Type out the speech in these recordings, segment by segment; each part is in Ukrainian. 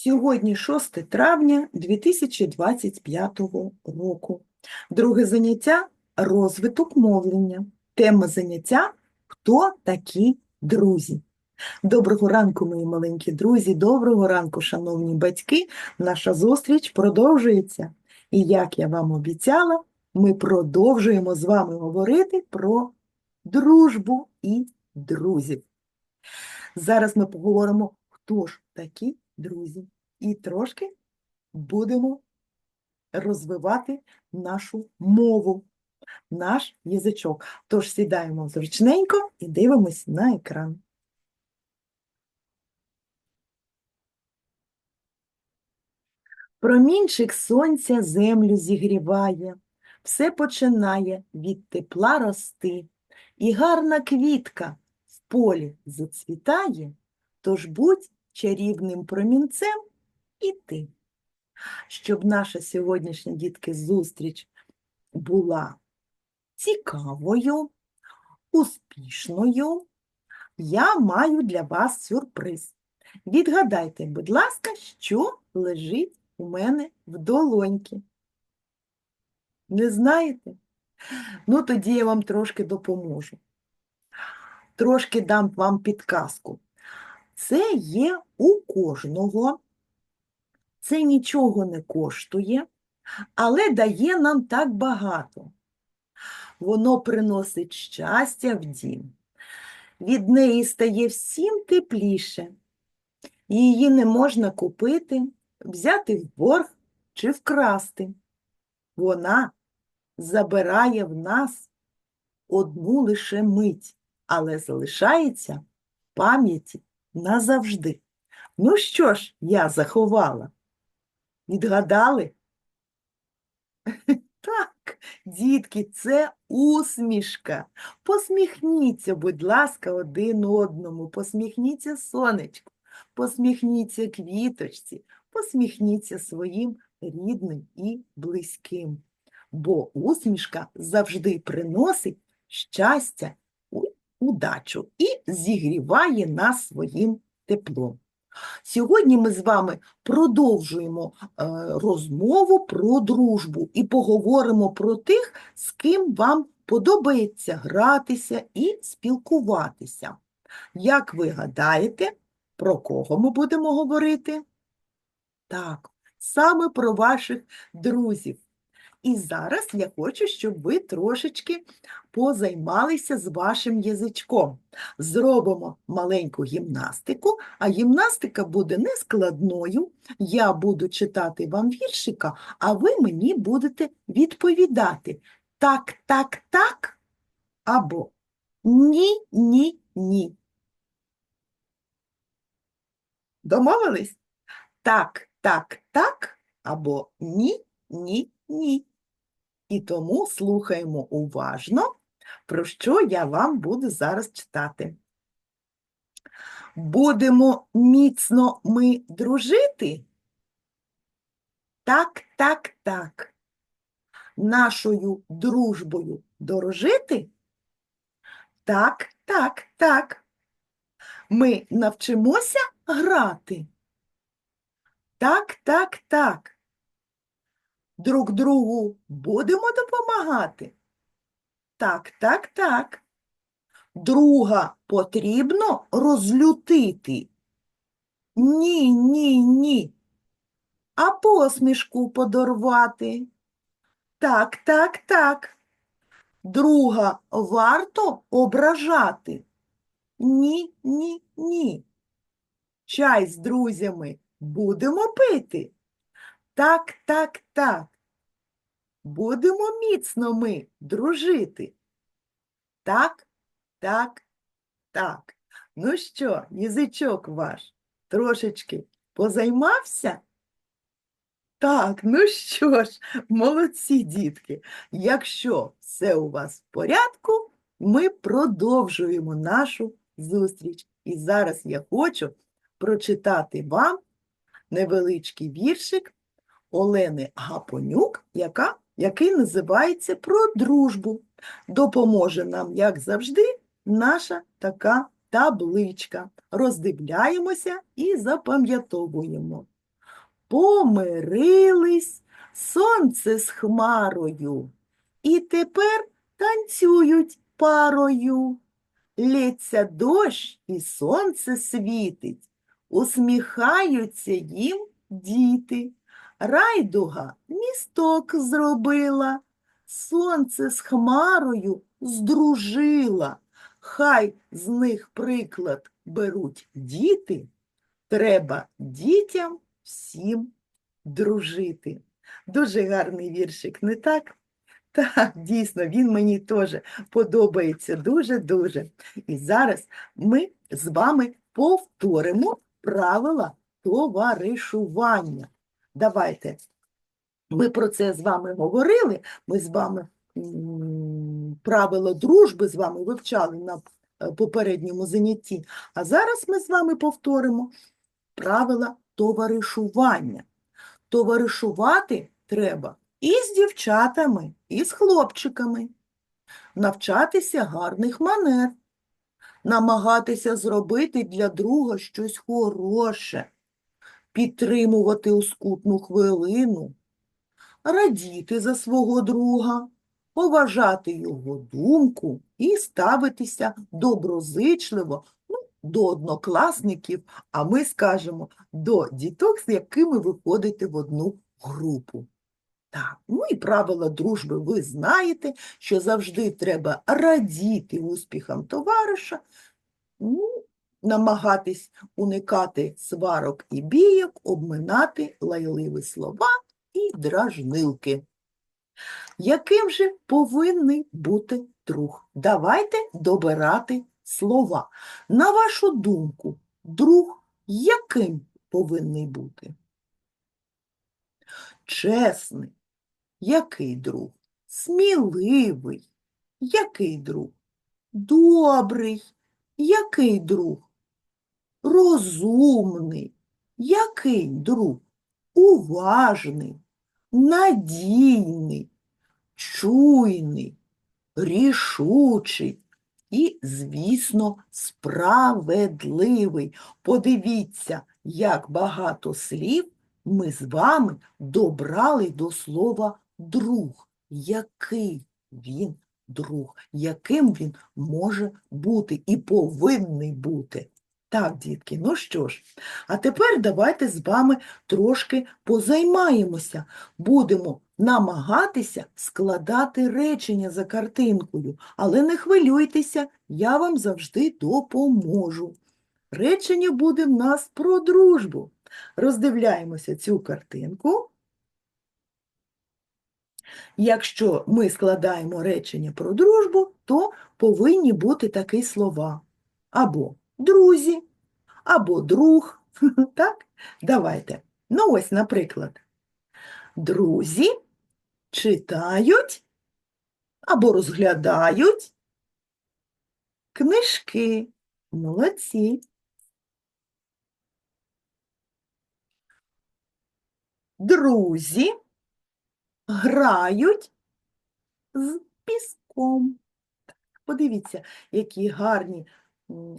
Сьогодні 6 травня 2025 року. Друге заняття розвиток мовлення. Тема заняття Хто такі друзі? Доброго ранку, мої маленькі друзі, доброго ранку, шановні батьки. Наша зустріч продовжується. І як я вам обіцяла, ми продовжуємо з вами говорити про дружбу і друзів. Зараз ми поговоримо, хто ж такі друзі, і трошки будемо розвивати нашу мову, наш язичок. Тож сідаємо зручненько і дивимось на екран. Промінчик сонця землю зігріває, все починає від тепла рости, і гарна квітка в полі зацвітає, тож будь чарівним промінцем і ти. Щоб наша сьогоднішня дітки зустріч була цікавою, успішною, я маю для вас сюрприз. Відгадайте, будь ласка, що лежить у мене в долоньки. Не знаєте? Ну, тоді я вам трошки допоможу. Трошки дам вам підказку. Це є у кожного, це нічого не коштує, але дає нам так багато. Воно приносить щастя в дім. Від неї стає всім тепліше. Її не можна купити, взяти в борг чи вкрасти. Вона забирає в нас одну лише мить, але залишається в пам'яті назавжди. Ну що ж, я заховала? Відгадали? Так, дітки, це усмішка. Посміхніться, будь ласка, один одному, посміхніться сонечку, посміхніться квіточці, посміхніться своїм рідним і близьким. Бо усмішка завжди приносить щастя, удачу і зігріває нас своїм теплом. Сьогодні ми з вами продовжуємо е, розмову про дружбу і поговоримо про тих, з ким вам подобається гратися і спілкуватися. Як ви гадаєте, про кого ми будемо говорити? Так, саме про ваших друзів. І зараз я хочу, щоб ви трошечки позаймалися з вашим язичком. Зробимо маленьку гімнастику, а гімнастика буде нескладною. Я буду читати вам віршика, а ви мені будете відповідати так, так, так або ні, ні, ні. Домовились? Так, так, так або ні, ні, ні. І тому слухаємо уважно, про що я вам буду зараз читати. Будемо міцно ми дружити? Так, так, так. Нашою дружбою дорожити? Так, так, так. Ми навчимося грати? Так, так, так. Друг другу будемо допомагати? Так, так, так. Друга потрібно розлютити? Ні, ні, ні. А посмішку подарувати? Так, так, так. Друга варто ображати? Ні, ні, ні. Чай з друзями будемо пити? Так, так, так. Будемо міцно ми дружити. Так, так, так. Ну що, язичок ваш трошечки позаймався? Так, ну що ж, молодці, дітки. Якщо все у вас в порядку, ми продовжуємо нашу зустріч. І зараз я хочу прочитати вам невеличкий віршик Олени Гапонюк, яка, який називається Про дружбу. Допоможе нам, як завжди, наша така табличка. Роздивляємося і запам'ятовуємо. помирились, сонце з хмарою, і тепер танцюють парою. Лється дощ і сонце світить, усміхаються їм діти. Райдуга місток зробила, сонце з хмарою здружила. Хай з них приклад беруть діти, треба дітям всім дружити. Дуже гарний віршик, не так? Так, дійсно, він мені теж подобається дуже-дуже. І зараз ми з вами повторимо правила товаришування. Давайте. Ми про це з вами говорили, ми з вами правила дружби з вами вивчали на е, попередньому занятті, а зараз ми з вами повторимо правила товаришування. Товаришувати треба і з дівчатами, і з хлопчиками, навчатися гарних манер, намагатися зробити для друга щось хороше, підтримувати у скутну хвилину, радіти за свого друга, поважати його думку і ставитися доброзичливо ну, до однокласників, а ми скажемо до діток, з якими ви ходите в одну групу. Так, ну і правила дружби ви знаєте, що завжди треба радіти успіхам товариша, ну, намагатись уникати сварок і бійок, обминати лайливі слова і дражнилки. Яким же повинний бути друг? Давайте добирати слова. На вашу думку, друг яким повинний бути? Чесний. Який друг? Сміливий. Який друг? Добрий. Який друг? Розумний. Який друг? Уважний, надійний, чуйний, рішучий і, звісно, справедливий. Подивіться, як багато слів ми з вами добрали до слова друг. Який він друг, яким він може бути і повинний бути. Так, дітки, ну що ж, а тепер давайте з вами трошки позаймаємося. Будемо намагатися складати речення за картинкою, але не хвилюйтеся, я вам завжди допоможу. Речення буде в нас про дружбу. Роздивляємося цю картинку. Якщо ми складаємо речення про дружбу, то повинні бути такі слова. Або друзі, або друг. Так? Давайте. Ну ось, наприклад, друзі читають або розглядають книжки. Молодці. Друзі грають з піском. Подивіться, які гарні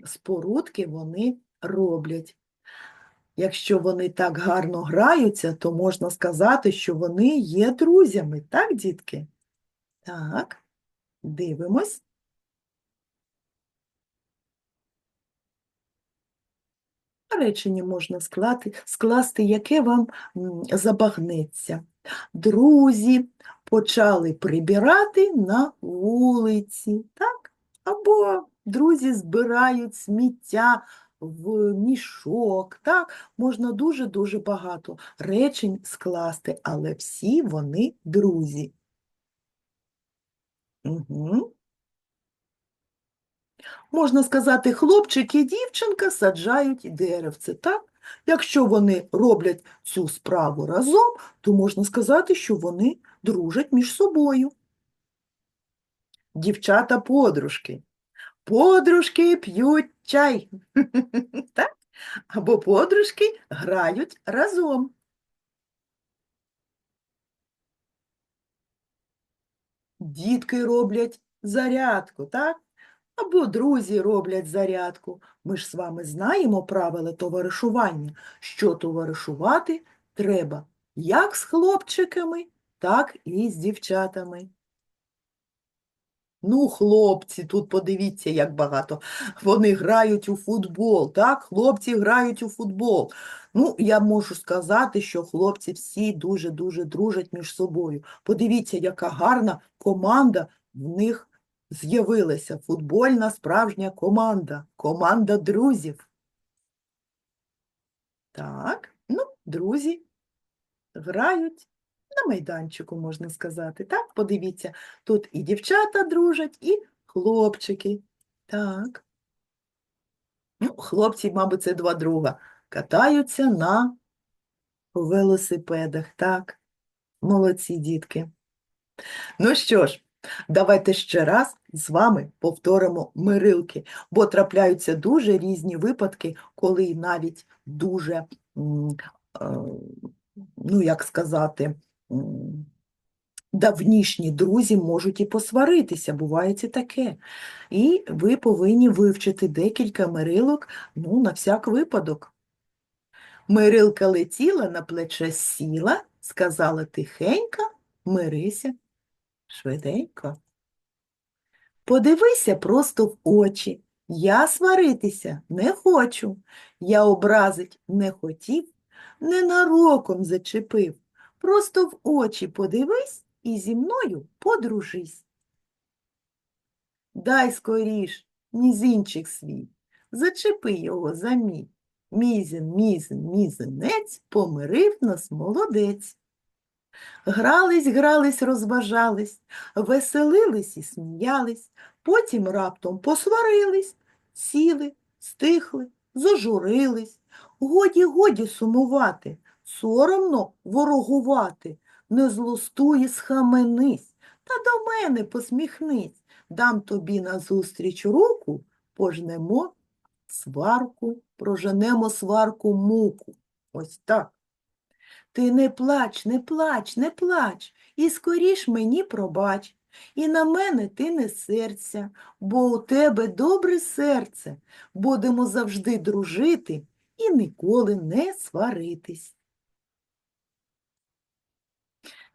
спорудки вони роблять. Якщо вони так гарно граються, то можна сказати, що вони є друзями, так, дітки? Так, дивимось. Речення можна склати, скласти, яке вам забагнеться. Друзі почали прибирати на вулиці, так? Або друзі збирають сміття в мішок, так? Можна дуже-дуже багато речень скласти, але всі вони друзі. Угу. Можна сказати, хлопчик і дівчинка саджають деревце, так? Якщо вони роблять цю справу разом, то можна сказати, що вони дружать між собою. Дівчата-подружки. Подружки п'ють чай. Так? Або подружки грають разом. Дітки роблять зарядку, так? Або друзі роблять зарядку. Ми ж з вами знаємо правила товаришування. Що товаришувати треба як з хлопчиками, так і з дівчатами. Ну, хлопці, тут подивіться, як багато. Вони грають у футбол, так? Хлопці грають у футбол. Ну, я можу сказати, що хлопці всі дуже-дуже дружать між собою. Подивіться, яка гарна команда в них з'явилася. Футбольна справжня команда. Команда друзів. Так, ну, друзі грають на майданчику, можна сказати. Так, подивіться, тут і дівчата дружать, і хлопчики. Так. Ну, хлопці, мабуть, це два друга. Катаються на велосипедах. Так, молодці дітки. Ну що ж, давайте ще раз з вами повторимо мирилки, бо трапляються дуже різні випадки, коли навіть дуже, е, ну як сказати, давнішні друзі можуть і посваритися, буває це таке. І ви повинні вивчити декілька мирилок, ну, на всяк випадок. Мирилка летіла, на плече сіла, сказала тихенько, мирися швиденько. Подивися просто в очі. Я сваритися не хочу. Я образить не хотів, ненароком зачепив. Просто в очі подивись і зі мною подружись. Дай скоріш мізинчик свій, зачепи його за мій. Мізин, мізин, мізинець помирив нас молодець. Грались, грались, розважались, веселились і сміялись, потім раптом посварились, сіли, стихли, зажурились. Годі, годі сумувати, соромно ворогувати, не злостуй схаменись, та до мене посміхнись, дам тобі назустріч руку, пожнемо сварку, проженемо сварку муку. Ось так. Ти не плач, не плач, не плач, і скоріш мені пробач. І на мене ти не серця, бо у тебе добре серце. Будемо завжди дружити і ніколи не сваритись.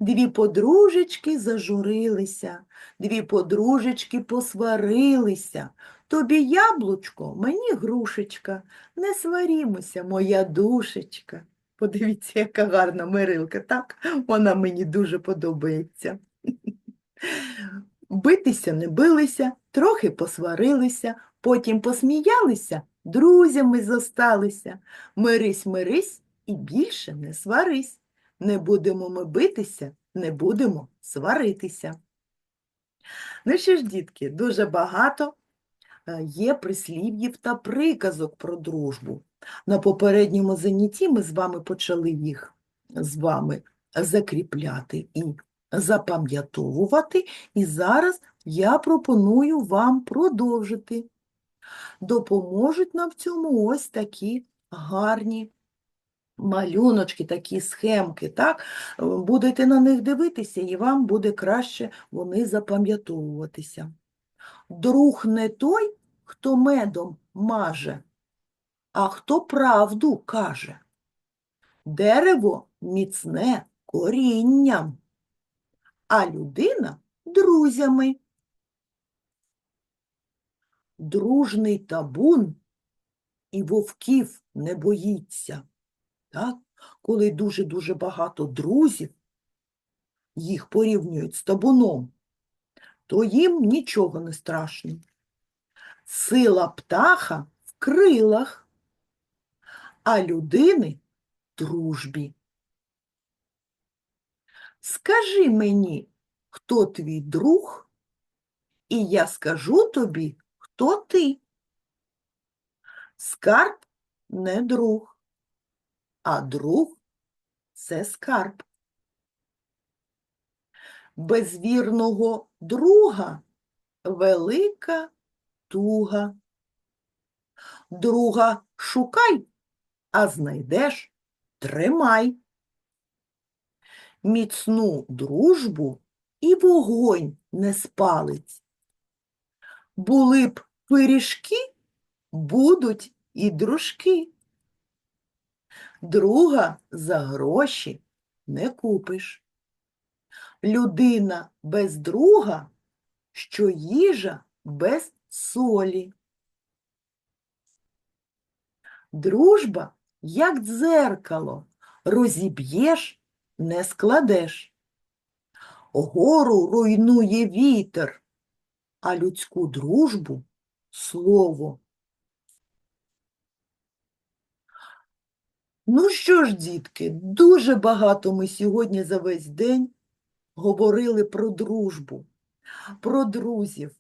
Дві подружечки зажурилися, дві подружечки посварилися. Тобі яблучко, мені грушечка, не сварімося, моя душечка. Подивіться, яка гарна Мирилка, так? Вона мені дуже подобається. Битися не билися, трохи посварилися, потім посміялися, друзями зосталися. Мирись, мирись і більше не сварись. Не будемо ми битися, не будемо сваритися. Ну що ж, дітки, дуже багато е, є прислів'їв та приказок про дружбу. На попередньому занятті ми з вами почали їх з вами закріпляти і запам'ятовувати, і зараз я пропоную вам продовжити. Допоможуть нам в цьому ось такі гарні малюночки, такі схемки, так? Будете на них дивитися, і вам буде краще вони запам'ятовуватися. Друг не той, хто медом маже, а хто правду каже. Дерево міцне корінням, а людина друзями. Дружний табун і вовків не боїться. Так? Коли дуже-дуже багато друзів, їх порівнюють з табуном, то їм нічого не страшно. Сила птаха в крилах, а людини дружбі. Скажи мені, хто твій друг, і я скажу тобі, хто ти. Скарб не друг, а друг це скарб. Без вірного друга велика туга. Друга шукай, а знайдеш тримай. Міцну дружбу і вогонь не спалить. Були б пиріжки, будуть і дружки. Друга за гроші не купиш. Людина без друга, що їжа без солі. Дружба, як дзеркало, розіб'єш, не складеш. Гору руйнує вітер, а людську дружбу слово. Ну що ж, дітки, дуже багато ми сьогодні за весь день говорили про дружбу, про друзів,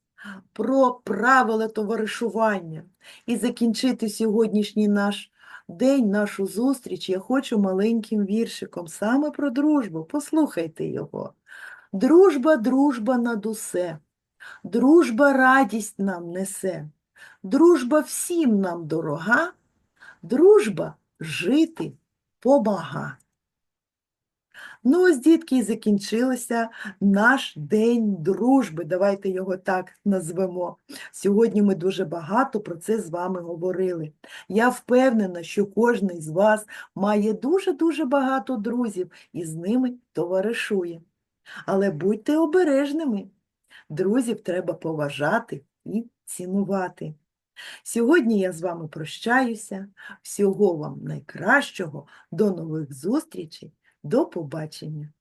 про правила товаришування. І закінчити сьогоднішній наш день, нашу зустріч я хочу маленьким віршиком саме про дружбу. Послухайте його. Дружба, дружба над усе, дружба радість нам несе, дружба всім нам дорога, дружба жити помага. Ну, ось, дітки, і закінчилося наш день дружби. Давайте його так назвемо. Сьогодні ми дуже багато про це з вами говорили. Я впевнена, що кожен з вас має дуже-дуже багато друзів і з ними товаришує. Але будьте обережними. Друзів треба поважати і цінувати. Сьогодні я з вами прощаюся. Всього вам найкращого. До нових зустрічей. До побачення.